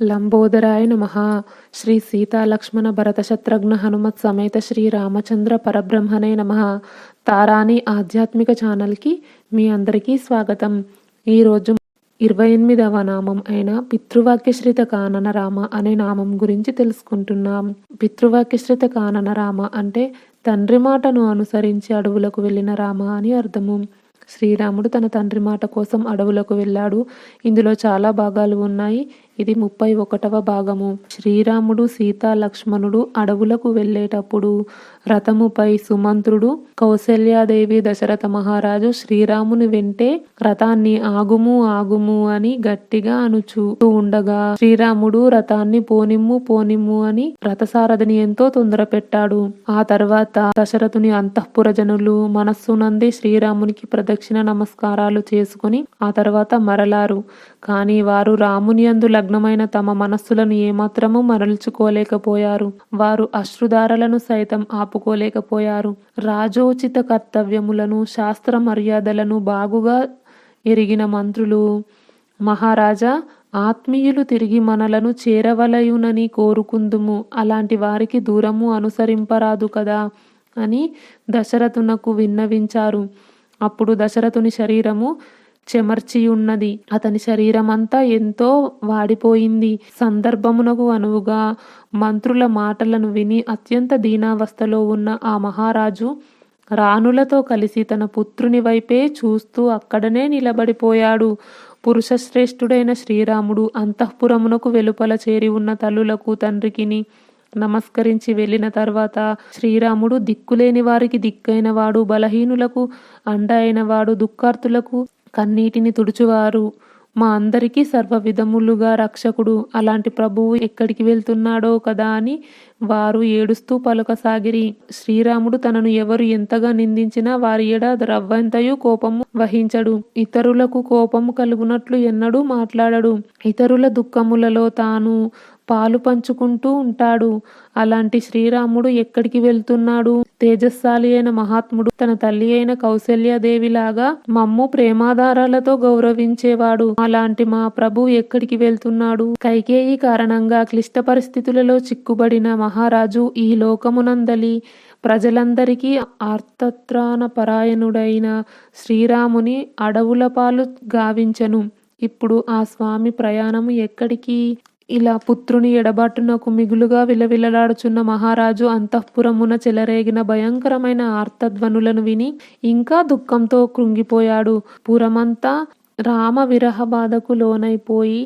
లంబోదరాయ నమ. శ్రీ సీతాలక్ష్మణ భరత శత్రుఘ్న హనుమత్ సమేత శ్రీ రామచంద్ర పరబ్రహ్మణే నమ. తారాని ఆధ్యాత్మిక ఛానల్కి మీ అందరికీ స్వాగతం. ఈరోజు ఇరవై ఎనిమిదవ నామం అయిన పితృవాక్యశ్రిత కానన రామ అనే నామం గురించి తెలుసుకుంటున్నాం. పితృవాక్యశ్రిత కానన రామ అంటే తండ్రి మాటను అనుసరించి అడవులకు వెళ్ళిన రామ అని అర్థము. శ్రీరాముడు తన తండ్రి మాట కోసం అడవులకు వెళ్ళాడు. ఇందులో చాలా భాగాలు ఉన్నాయి. ఇది ముప్పై ఒకటవ భాగము. శ్రీరాముడు సీతా లక్ష్మణుడు అడవులకు వెళ్ళేటప్పుడు రథముపై సుమంత్రుడు కౌసల్యాదేవి దశరథ మహారాజు శ్రీరాముని వెంటే రథాన్ని ఆగుము ఆగుము అని గట్టిగా అనుచూ ఉండగా శ్రీరాముడు రథాన్ని పోనిమ్ము పోనిమ్ము అని రథసారథిని ఎంతో తొందర పెట్టాడు. ఆ తర్వాత దశరథుని అంతఃపుర జనులు మనస్సునంది శ్రీరామునికి ప్రదక్షిణ నమస్కారాలు చేసుకుని ఆ తర్వాత మరలారు. కానీ వారు రాముని అందు లగ్నమైన తమ మనస్సులను ఏమాత్రము మరల్చుకోలేకపోయారు. వారు అశ్రుధారలను సైతం ఆపుకోలేకపోయారు రాజోచిత కర్తవ్యములను శాస్త్ర మర్యాదలను బాగుగా ఎరిగిన మంత్రులు మహారాజా ఆత్మీయులు తిరిగి మనలను చేరవలయునని కోరుకుందుము. అలాంటి వారికి దూరము అనుసరింపరాదు కదా అని దశరథునకు విన్నవించారు. అప్పుడు దశరథుని శరీరము చెమర్చియున్నది. అతని శరీరమంతా ఎంతో వాడిపోయింది. సందర్భమునకు అనువుగా మంత్రుల మాటలను విని అత్యంత దీనావస్థలో ఉన్న ఆ మహారాజు రాణులతో కలిసి తన పుత్రుని వైపే చూస్తూ అక్కడనే నిలబడిపోయాడు. పురుషశ్రేష్ఠుడైన శ్రీరాముడు అంతఃపురమునకు వెలుపల చేరి ఉన్న తల్లులకు తండ్రికిని నమస్కరించి వెళ్ళిన తర్వాత శ్రీరాముడు దిక్కులేని వారికి దిక్కైనవాడు బలహీనులకు అండ అయినవాడు దుఃఖార్తులకు కన్నీటిని తుడుచువారు. మా అందరికీ సర్వ విధములుగా రక్షకుడు. అలాంటి ప్రభువు ఎక్కడికి వెళ్తున్నాడో కదా అని వారు ఏడుస్తూ పలుకసాగిరి శ్రీరాముడు తనను ఎవరు ఎంతగా నిందించినా వారి ఎడ రవ్వంతయు కోపము వహించడు. ఇతరులకు కోపము కలుగునట్లు ఎన్నడూ మాట్లాడడు. ఇతరుల దుఃఖములలో తాను పాలు పంచుకుంటూ ఉంటాడు. అలాంటి శ్రీరాముడు ఎక్కడికి వెళ్తున్నాడు? తేజస్సాలి అయిన మహాత్ముడు తన తల్లి అయిన కౌశల్యాదేవిలాగా మమ్ము ప్రేమాధారాలతో గౌరవించేవాడు. అలాంటి మా ప్రభు ఎక్కడికి వెళ్తున్నాడు? కైకేయి కారణంగా క్లిష్ట పరిస్థితులలో చిక్కుబడిన మహారాజు ఈ లోకమునందలి. ప్రజలందరికీ ఆర్తత్రాణ పరాయణుడైన శ్రీరాముని అడవుల పాలు గావించను. ఇప్పుడు ఆ స్వామి ప్రయాణము ఎక్కడికి? ఇలా పుత్రుని ఎడబాటునకు మిగులుగా విలవిలలాడుచున్న మహారాజు అంతఃపురమున చెలరేగిన భయంకరమైన ఆర్తధ్వనులను విని ఇంకా దుఃఖంతో కృంగిపోయాడు. పురమంతా రామ విరహ బాధకు లోనైపోయి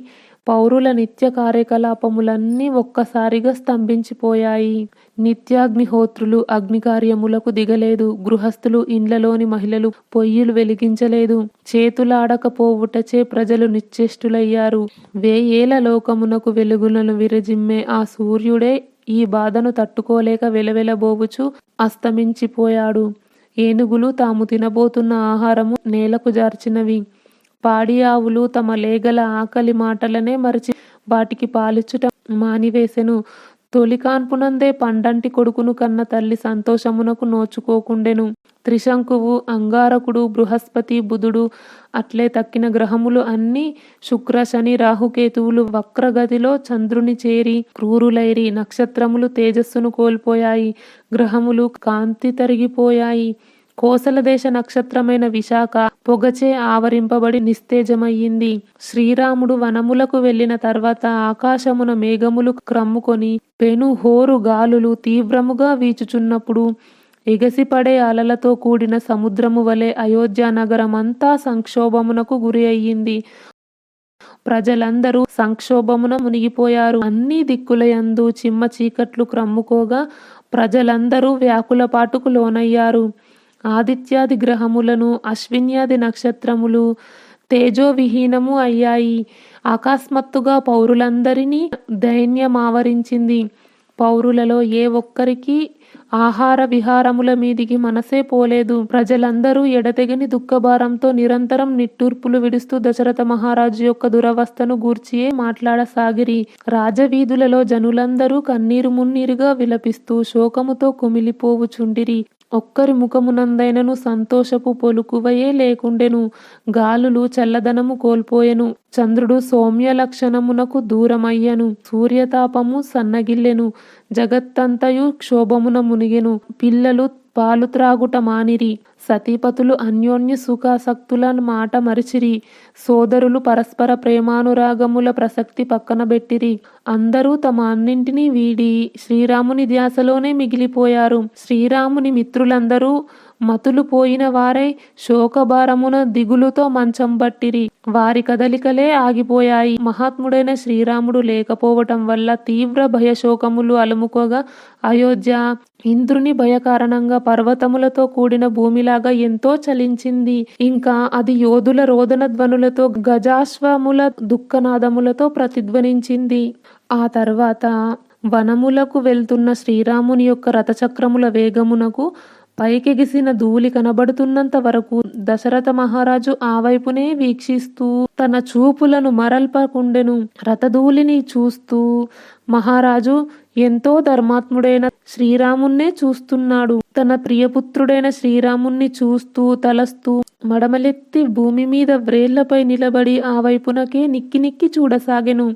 పౌరుల నిత్య కార్యకలాపములన్నీ ఒక్కసారిగా స్తంభించిపోయాయి. నిత్యాగ్నిహోత్రులు అగ్నికార్యములకు దిగలేదు. గృహస్థులు ఇండ్లలోని మహిళలు పొయ్యిలు వెలిగించలేదు. చేతులాడకపోవుటచే ప్రజలు నిశ్చేష్టులయ్యారు. వేయేల లోకమునకు వెలుగులను విరజిమ్మే ఆ సూర్యుడే ఈ బాధను తట్టుకోలేక వెలవెలబోవుచు అస్తమించిపోయాడు. ఏనుగులు తాము తినబోతున్న ఆహారము నేలకు జార్చినవి. పాడి ఆవులు తమ లేగల ఆకలి మాటలనే మరిచి వాటికి పాలిచ్చుట మానివేసెను. తొలి కాన్పునందే పండంటి కొడుకును కన్న తల్లి సంతోషమునకు నోచుకోకుండెను. త్రిశంకువు అంగారకుడు బృహస్పతి బుధుడు అట్లే తక్కిన గ్రహములు అన్నీ శుక్ర శని రాహుకేతువులు వక్రగతిలో చంద్రుని చేరి క్రూరులైరి నక్షత్రములు తేజస్సును కోల్పోయాయి. గ్రహములు కాంతి తరిగిపోయాయి. కోసల దేశ నక్షత్రమైన విశాఖ పొగచే ఆవరింపబడి నిస్తేజమయ్యింది. శ్రీరాముడు వనములకు వెళ్ళిన తర్వాత ఆకాశమున మేఘములు క్రమ్ముకొని పెను హోరు గాలులు తీవ్రముగా వీచుచున్నప్పుడు ఎగసిపడే అలలతో కూడిన సముద్రము వలె అయోధ్య నగరమంతా సంక్షోభమునకు గురి అయ్యింది. ప్రజలందరూ సంక్షోభమున మునిగిపోయారు. అన్ని దిక్కులయందు చిమ్మ చీకట్లు క్రమ్ముకోగా ప్రజలందరూ వ్యాకులపాటుకు లోనయ్యారు. ఆదిత్యాది గ్రహములను అశ్విన్యాది నక్షత్రములు తేజోవిహీనము అయ్యాయి. అకస్మాత్తుగా పౌరులందరినీ దైన్యమావరించింది. పౌరులలో ఏ ఒక్కరికి ఆహార విహారముల మీదికి మనసే పోలేదు. ప్రజలందరూ ఎడతెగని దుఃఖభారంతో నిరంతరం నిట్టూర్పులు విడుస్తూ దశరథ మహారాజు యొక్క దురవస్థను గూర్చియే మాట్లాడసాగిరి. రాజవీధులలో జనులందరూ కన్నీరు మున్నీరుగా విలపిస్తూ శోకముతో కుమిలిపోవుచుండిరి. ఒక్కరి ముఖమునందైనను సంతోషపు పొలుకువయే లేకుండెను. గాలులు చల్లదనము కోల్పోయెను. చంద్రుడు సౌమ్య లక్షణమునకు దూరమయ్యను. సూర్యతాపము సన్నగిల్లెను. జగత్తంతయు క్షోభమున మునిగెను. పిల్లలు పాలు త్రాగుట మానిరి. సతీపతులు అన్యోన్య సుఖాసక్తుల మాట మరిచిరి. సోదరులు పరస్పర ప్రేమానురాగముల ప్రసక్తి పక్కన పెట్టిరి అందరూ తమ అన్నింటినీ వీడి శ్రీరాముని ధ్యాసలోనే మిగిలిపోయారు. శ్రీరాముని మిత్రులందరూ మతులు పోయిన వారై శోకభారమున దిగులుతో మంచం బట్టిరి వారి కదలికలే ఆగిపోయాయి. మహాత్ముడైన శ్రీరాముడు లేకపోవటం వల్ల తీవ్ర భయశోకములు అలుముకోగా అయోధ్య ఇంద్రుని భయ కారణంగా పర్వతములతో కూడిన భూమిలాగా ఎంతో చలించింది. ఇంకా అది యోధుల రోదన ధ్వనులతో గజాశ్వముల దుఃఖనాదములతో ప్రతిధ్వనించింది. ఆ తర్వాత వనములకు వెళ్తున్న శ్రీరాముని యొక్క రథచక్రముల వేగమునకు పైకెగిసిన ధూళి కనబడుతున్నంత వరకు దశరథ మహారాజు ఆ వైపునే వీక్షిస్తూ తన చూపులను మరల్పకుండెను. రథధూళిని చూస్తూ మహారాజు ఎంతో ధర్మాత్ముడైన శ్రీరామున్నే చూస్తున్నాడు. తన ప్రియపుత్రుడైన శ్రీరాముణ్ణి చూస్తూ తలస్తూ మడమలెత్తి భూమి మీద వ్రేళ్ళపై నిలబడి ఆ వైపునకే నిక్కి నిక్కి చూడసాగెను.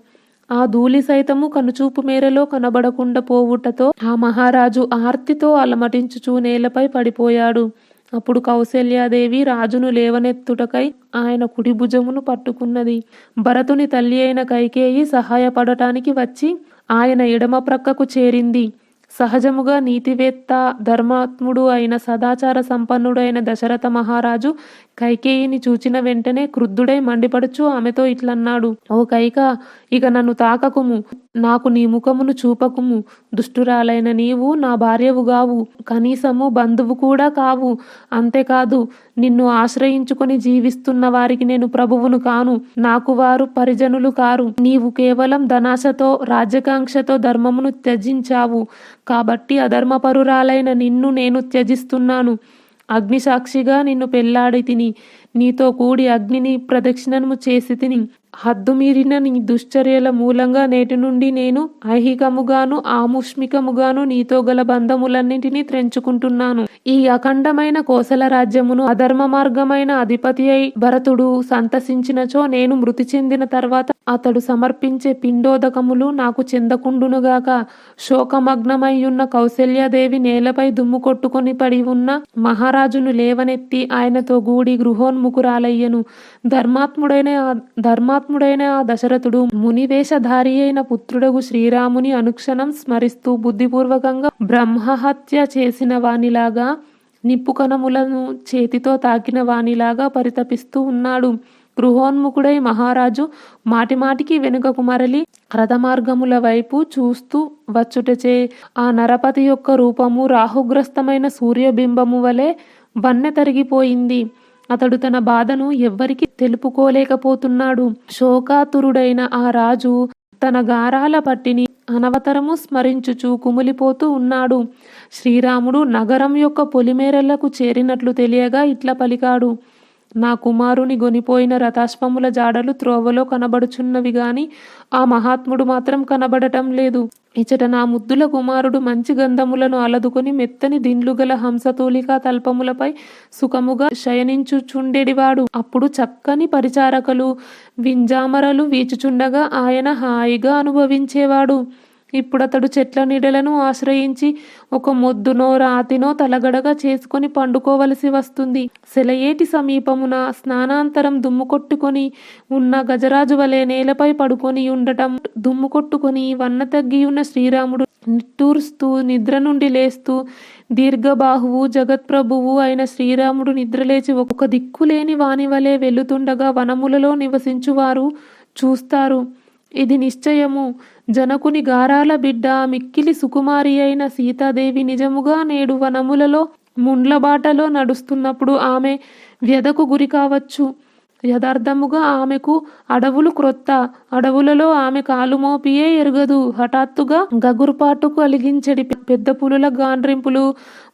ఆ ధూళి సైతము కనుచూపు మేరలో కనబడకుండా పోవుటతో ఆ మహారాజు ఆర్తితో అలమటించుచూ నేలపై పడిపోయాడు. అప్పుడు కౌశల్యాదేవి రాజును లేవనెత్తుటకై ఆయన కుడి భుజమును పట్టుకున్నది. భరతుని తల్లి అయిన కైకేయి సహాయపడటానికి వచ్చి ఆయన ఎడమ ప్రక్కకు చేరింది. సహజముగా నీతివేత్త ధర్మాత్ముడు అయిన సదాచార సంపన్నుడైన దశరథ మహారాజు కైకేయిని చూచిన వెంటనే క్రుద్ధుడై మండిపడుచు ఆమెతో ఇట్లన్నాడు. ఓ కైక ఇక నన్ను తాకకుము. నాకు నీ ముఖమును చూపకుము. దుష్టురాలైన నీవు నా భార్యవు గావు. కనీసము బంధువు కూడా కావు. అంతేకాదు నిన్ను ఆశ్రయించుకొని జీవిస్తున్న వారికి నేను ప్రభువును కాను. నాకు వారు పరిజనులు కారు. నీవు కేవలం ధనాశతో రాజ్యకాంక్షతో ధర్మమును త్యజించావు. కాబట్టి అధర్మపరురాలైన నిన్ను నేను త్యజిస్తున్నాను. అగ్నిసాక్షిగా నిన్ను పెళ్ళాడి తిని నీతో కూడి అగ్నిని ప్రదక్షిణము చేసి తిని హద్దుమీరిన నీ దుశ్చర్యల మూలంగా నేటి నుండి నేను ఐహికముగాను ఆముష్మికముగాను నీతో గల బంధములన్నింటినీ త్రెంచుకుంటున్నాను. ఈ అఖండమైన కోసల రాజ్యమును అధర్మ మార్గమైన అధిపతి అయి భరతుడు సంతసించినచో నేను మృతి చెందిన తర్వాత అతడు సమర్పించే పిండోదకములు నాకు చెందకుండునుగాక. శోకమగ్నమయ్యున్న కౌశల్యాదేవి నేలపై దుమ్ము కొట్టుకొని పడి ఉన్న మహారాజును లేవనెత్తి ఆయనతో గూడి గృహోన్ముఖురాలయ్యను. ధర్మాత్ముడైన ఆ ధర్మాత్ముడైన ఆ దశరథుడు మునివేషధారి అయిన పుత్రుడగు శ్రీరాముని అనుక్షణం స్మరిస్తూ బుద్ధిపూర్వకంగా బ్రహ్మహత్య చేసిన వానిలాగా నిప్పు కణములను చేతితో తాకిన వానిలాగా పరితపిస్తూ ఉన్నాడు. గృహోన్ముఖుడై మహారాజు మాటిమాటికి వెనుకకు మరలి రథమార్గముల వైపు చూస్తూ వచ్చుటచే ఆ నరపతి యొక్క రూపము రాహుగ్రస్తమైన సూర్యబింబము వలె వన్నె తరిగిపోయింది. అతడు తన బాధను ఎవ్వరికి తెలుపుకోలేకపోతున్నాడు. శోకాతురుడైన ఆ రాజు తన గారాల పట్టిని అనవతరము స్మరించుచు కుమిలిపోతూ ఉన్నాడు. శ్రీరాముడు నగరం యొక్క పొలిమేరలకు చేరినట్లు తెలియగా ఇట్లా పలికాడు. నా కుమారుని గొనిపోయిన రథాశ్వముల జాడలు త్రోవలో కనబడుచున్నవి గాని ఆ మహాత్ముడు మాత్రం కనబడటం లేదు. ఇచట నా ముద్దుల కుమారుడు మంచి గంధములను అలదుకొని మెత్తని దిండ్లు గల హంసతూలికా తల్పములపై సుఖముగా శయనించుచుండెడివాడు. అప్పుడు చక్కని పరిచారకలు వింజామరలు వీచుచుండగా ఆయన హాయిగా అనుభవించేవాడు. ఇప్పుడతడు చెట్ల నీడలను ఆశ్రయించి ఒక మొద్దునో రాతినో తలగడగా చేసుకొని పండుకోవలసి వస్తుంది. సెలయేటి సమీపమున స్నానాంతరం దుమ్ము కొట్టుకొని ఉన్న గజరాజు వలె నేలపై పడుకొని ఉండటం దుమ్ము కొట్టుకొని వన్న తగ్గి ఉన్న శ్రీరాముడు నిట్టూరుస్తూ నిద్ర నుండి లేస్తూ దీర్ఘబాహువు జగత్ప్రభువు అయిన శ్రీరాముడు నిద్రలేచి ఒక దిక్కులేని వాని వలె వెళుతుండగా వనములలో నివసించువారు చూస్తారు. ఇది నిశ్చయము. జనకుని గారాల బిడ్డ మిక్కిలి సుకుమారి అయిన సీతాదేవి నిజముగా నేడు వనములలో ముండ్లబాటలో నడుస్తున్నప్పుడు ఆమె వ్యధకు గురి కావచ్చు. యథార్థముగా ఆమెకు అడవులు క్రొత్త. అడవులలో ఆమె కాలు మోపియే ఎరగదు. హఠాత్తుగా గగురుపాటుకు కలిగించడి పెద్ద పులుల గాండ్రింపులు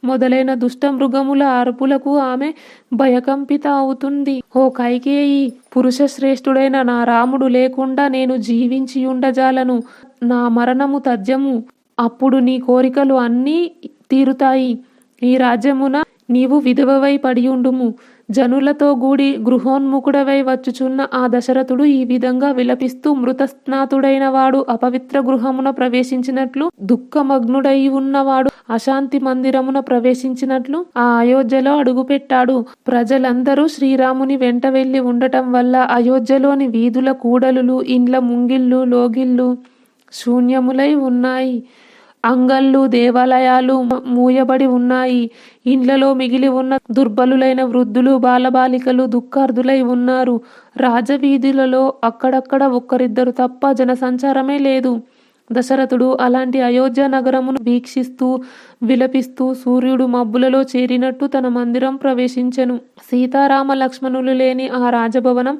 మొదలైన దుష్ట మృగముల అరుపులకు ఆమె భయకంపిత అవుతుంది ఓ కైకేయి పురుష శ్రేష్ఠుడైన నా రాముడు లేకుండా నేను జీవించి ఉండజాలను. నా మరణము తథ్యము. అప్పుడు నీ కోరికలు అన్నీ తీరుతాయి. ఈ రాజ్యమున నీవు విధవవై పడియుండుము జనులతో గూడి గృహోన్ముఖుడవై వచ్చుచున్న ఆ దశరథుడు ఈ విధంగా విలపిస్తూ మృతస్నాతుడైన వాడు అపవిత్ర గృహమున ప్రవేశించినట్లు దుఃఖమగ్నుడై ఉన్నవాడు అశాంతి మందిరమున ప్రవేశించినట్లు ఆ అయోధ్యలో అడుగుపెట్టాడు. ప్రజలందరూ శ్రీరాముని వెంట వెళ్ళి ఉండటం వల్ల అయోధ్యలోని వీధుల కూడలులు ఇండ్ల ముంగిళ్ళు లోగిళ్ళు శూన్యములై ఉన్నాయి. అంగళ్ళు దేవాలయాలు మూయబడి ఉన్నాయి. ఇండ్లలో మిగిలి ఉన్న దుర్బలులైన వృద్ధులు బాలబాలికలు దుఃఖార్థులై ఉన్నారు. రాజవీధులలో అక్కడక్కడ ఒక్కరిద్దరు తప్ప జనసంచారమే లేదు. దశరథుడు అలాంటి అయోధ్య నగరమును వీక్షిస్తూ విలపిస్తూ సూర్యుడు మబ్బులలో చేరినట్టు తన మందిరం ప్రవేశించెను. సీతారామ లక్ష్మణులు లేని ఆ రాజభవనం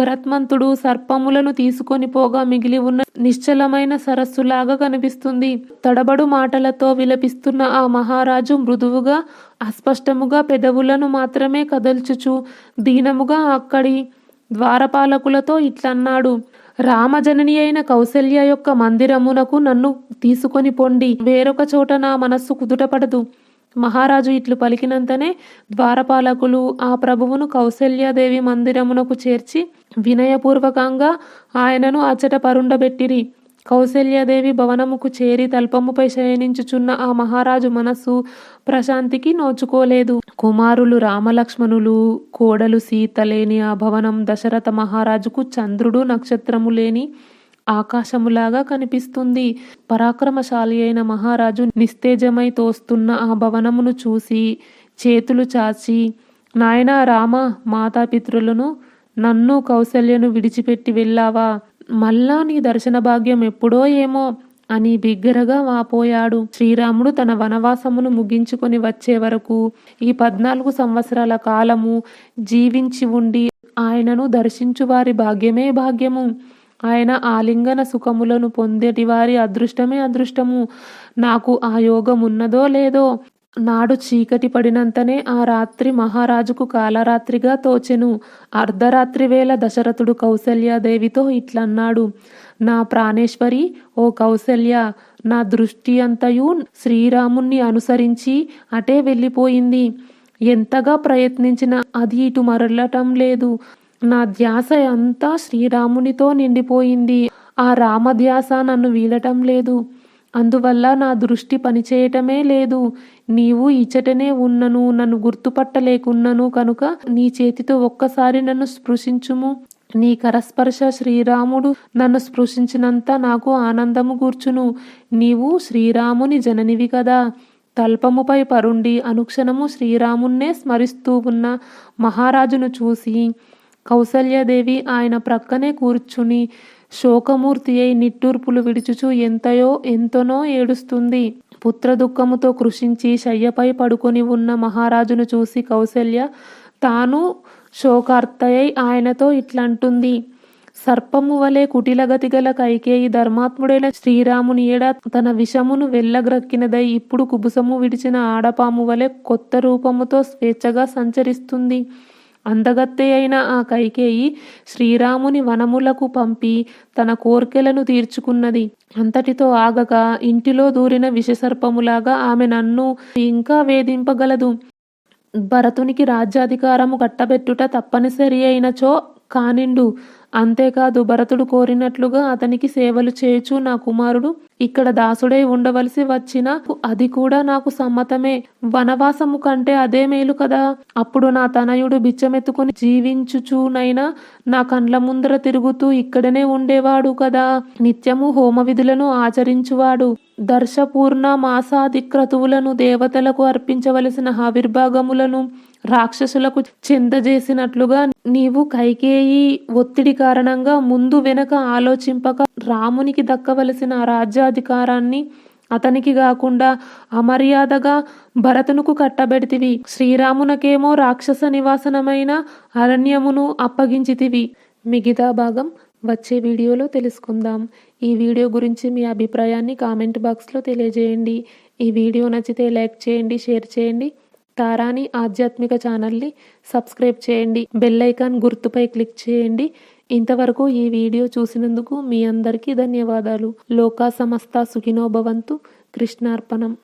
గరత్మంతుడు సర్పములను తీసుకొని పోగా మిగిలి ఉన్న నిశ్చలమైన సరస్సులాగా కనిపిస్తుంది. తడబడు మాటలతో విలపిస్తున్న ఆ మహారాజు మృదువుగా అస్పష్టముగా పెదవులను మాత్రమే కదల్చుచు దీనముగా అక్కడి ద్వారపాలకులతో ఇట్లన్నాడు. రామజనని అయిన కౌశల్య యొక్క మందిరమునకు నన్ను తీసుకొని పొండి. వేరొక చోట నా మనస్సు కుదుటపడదు. మహారాజు ఇట్లు పలికినంతనే ద్వారపాలకులు ఆ ప్రభువును కౌశల్యాదేవి మందిరమునకు చేర్చి వినయపూర్వకంగా ఆయనను అచ్చట పరుండబెట్టిరి. కౌసల్యాదేవి భవనముకు చేరి తల్పముపై శయనించుచున్న ఆ మహారాజు మనస్సు ప్రశాంతికి నోచుకోలేదు. కుమారులు రామలక్ష్మణులు కోడలు సీత లేని ఆ భవనం దశరథ మహారాజుకు చంద్రుడు నక్షత్రము లేని ఆకాశములాగా కనిపిస్తుంది. పరాక్రమశాలి అయిన మహారాజు నిస్తేజమై తోస్తున్న ఆ భవనమును చూసి చేతులు చాచి నాయనా రామ మాతాపితృలను నన్ను కౌసల్యను విడిచిపెట్టి వెళ్ళావా? మళ్ళా నీ దర్శన భాగ్యం ఎప్పుడో ఏమో అని బిగ్గరగా వాపోయాడు. శ్రీరాముడు తన వనవాసమును ముగించుకొని వచ్చే వరకు ఈ పద్నాలుగు సంవత్సరాల కాలము జీవించి ఉండి ఆయనను దర్శించు వారి భాగ్యమే భాగ్యము. ఆయన ఆలింగన సుఖములను పొందేటి వారి అదృష్టమే అదృష్టము. నాకు ఆ యోగం ఉన్నదో లేదో నాడు చీకటి పడినంతనే ఆ రాత్రి మహారాజుకు కాలరాత్రిగా తోచెను. అర్ధరాత్రి వేళ దశరథుడు కౌసల్యాదేవితో ఇట్లన్నాడు. నా ప్రాణేశ్వరి ఓ కౌసల్య నా దృష్టి అంతయు శ్రీరాముణ్ణి అనుసరించి అటే వెళ్ళిపోయింది. ఎంతగా ప్రయత్నించినా అది ఇటు మరలటం లేదు. నా ధ్యాస అంతా శ్రీరామునితో నిండిపోయింది. ఆ రామధ్యాస నన్ను వీలటం లేదు. అందువల్ల నా దృష్టి పనిచేయటమే లేదు. నీవు ఇచ్చటనే ఉన్నను నన్ను గుర్తుపట్టలేకున్నను కనుక నీ చేతితో ఒక్కసారి నన్ను స్పృశించుము. నీ కరస్పర్శ శ్రీరాముడు నన్ను స్పృశించినంత నాకు ఆనందము గూర్చును. నీవు శ్రీరాముని జననివి కదా. తల్పముపై పరుండి అనుక్షణము శ్రీరామున్నే స్మరిస్తూ ఉన్న మహారాజును చూసి కౌసల్యదేవి ఆయన ప్రక్కనే కూర్చుని శోకమూర్తి అయి నిట్టూర్పులు విడుచుచు ఎంతయో ఎంతనో ఏడుస్తుంది. పుత్ర దుఃఖముతో కృషించి శయ్యపై పడుకొని ఉన్న మహారాజును చూసి కౌసల్య తాను శోకార్తయై ఆయనతో ఇట్లంటుంది. సర్పము వలె కుటిలగతి గల కైకేయి ధర్మాత్ముడైన శ్రీరాముని ఏడ తన విషమును వెళ్ళగ్రక్కినదై ఇప్పుడు కుబుసము విడిచిన ఆడపాము వలె కొత్త రూపముతో స్వేచ్ఛగా సంచరిస్తుంది. అందగత్తె అయిన ఆ కైకేయి శ్రీరాముని వనములకు పంపి తన కోర్కెలను తీర్చుకున్నది. అంతటితో ఆగక ఇంటిలో దూరిన విషసర్పములాగా ఆమె నన్ను ఇంకా వేధింపగలదు. భరతునికి రాజ్యాధికారము కట్టబెట్టుట తప్పనిసరి అయినచో కానిండు. అంతేకాదు భరతుడు కోరినట్లుగా అతనికి సేవలు చేయుచు నా కుమారుడు ఇక్కడ దాసుడై ఉండవలసి వచ్చిన అది కూడా నాకు సమ్మతమే. వనవాసము కంటే అదే మేలు కదా. అప్పుడు నా తనయుడు బిచ్చమెత్తుకుని జీవించుచునైనా నా కండ్ల ముందర తిరుగుతూ ఇక్కడనే ఉండేవాడు కదా. నిత్యము హోమ విధులను ఆచరించువాడు. దర్శపూర్ణ మాసాధిక్రతువులను దేవతలకు అర్పించవలసిన ఆవిర్భాగములను రాక్షసులకు చెందజేసినట్లుగా నీవు కైకేయి ఒత్తిడి కారణంగా ముందు వెనక ఆలోచింపక రామునికి దక్కవలసిన రాజ్యాధికారాన్ని అతనికి కాకుండా అమర్యాదగా భరతునుకు కట్టబెడితివి. శ్రీరామునకేమో రాక్షస నివాసనమైన అరణ్యమును అప్పగించితివి. మిగతా భాగం వచ్చే వీడియోలో తెలుసుకుందాం. ఈ వీడియో గురించి మీ అభిప్రాయాన్ని కామెంట్ బాక్స్లో తెలియజేయండి. ఈ వీడియో నచ్చితే లైక్ చేయండి షేర్ చేయండి. తారాని ఆధ్యాత్మిక ఛానల్ని సబ్స్క్రైబ్ చేయండి బెల్ ఐకాన్ గుర్తుపై క్లిక్ చేయండి. ఇంతవరకు ఈ వీడియో చూసినందుకు మీ అందరికీ ధన్యవాదాలు. లోకా సమస్త సుఖినో భవంతు. కృష్ణార్పణం.